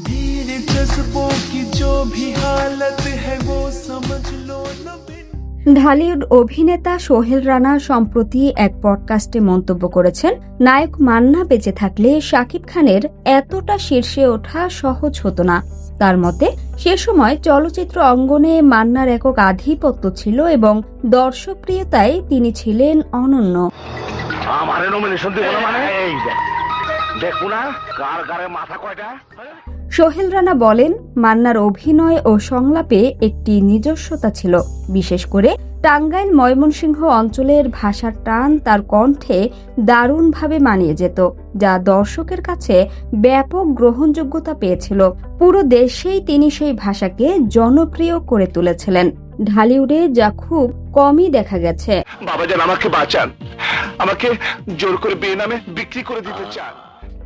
वीर जज्बों की जो भी हालत है वो समझ लो न बिन ঢালিউড অভিনেতা সোহেল রানা সম্প্রতি এক পডকাস্টে মন্তব্য করেছেন নায়ক মান্না বেঁচে থাকলে শাকিব খানের এতটা শীর্ষে ওঠা সহজ হতো না তার মতে সে সময় চলচ্চিত্র অঙ্গনে মান্নার একক আধিপত্য ছিল এবং দর্শকপ্রিয়তায় তিনি ছিলেন অনন্য আমারে নমিনেশন দিব না মানে এই দেখ দেখো না কার কারে মাথা কয়টা সোহেল রানা বলেন মান্নার অভিনয় ও সংলাপে একটি নিজস্বতা ছিল। বিশেষ করে টাঙ্গাইল ময়মনসিংহ অঞ্চলের ভাষার টান তার কণ্ঠে দারুণভাবে মানিয়ে যেত যা দর্শকের কাছে ব্যাপক গ্রহণযোগ্যতা পেয়েছিল। পুরো দেশেই তিনি সেই ভাষাকে জনপ্রিয় করে তুলেছিলেন। ঢালিউডে যা খুব কমই দেখা গেছে। বাবাজান আমাকে বাঁচান আমাকে জোর করে বিয়ে নামে বিক্রি করে দিতে চান।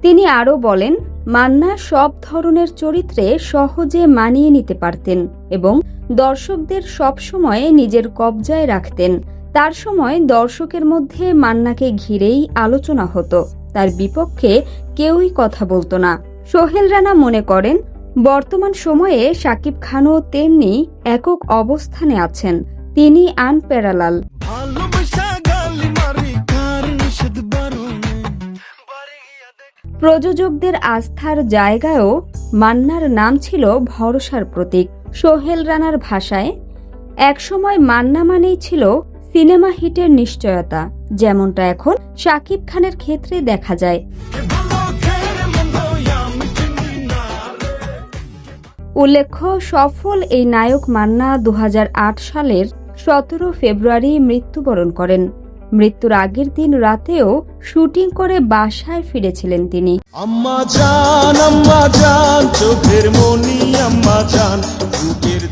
তিনি আরও বলেন মান্না সব ধরনের চরিত্রে সহজে মানিয়ে নিতে পারতেন এবং দর্শকদের সবসময় নিজের কবজায় রাখতেন। তার সময় দর্শকের মধ্যে মান্নাকে ঘিরেই আলোচনা হতো। তার বিপক্ষে কেউই কথা বলতো না। সোহেল রানা মনে করেন, বর্তমান সময়ে শাকিব খানও তেমনি একক অবস্থানে আছেন। তিনি আনপ্যারালাল। প্রযোজকদের আস্থার জায়গায়ও মান্নার নাম ছিল ভরসার প্রতীক। সোহেল রানার ভাষায়, একসময় মান্না মানেই ছিল সিনেমা হিটের নিশ্চয়তা, যেমনটা এখন শাকিব খানের ক্ষেত্রে দেখা যায়। উল্লেখ্য, সফল এই নায়ক মান্না দু হাজার আট সালের সতেরো ফেব্রুয়ারি মৃত্যুবরণ করেন। মৃত্যুর আগের দিন রাতেও শুটিং করে বাসায় ফিরেছিলেন তিনি। আম্মা জান আম্মা জান, চোখের মনি, আম্মা জান বুকের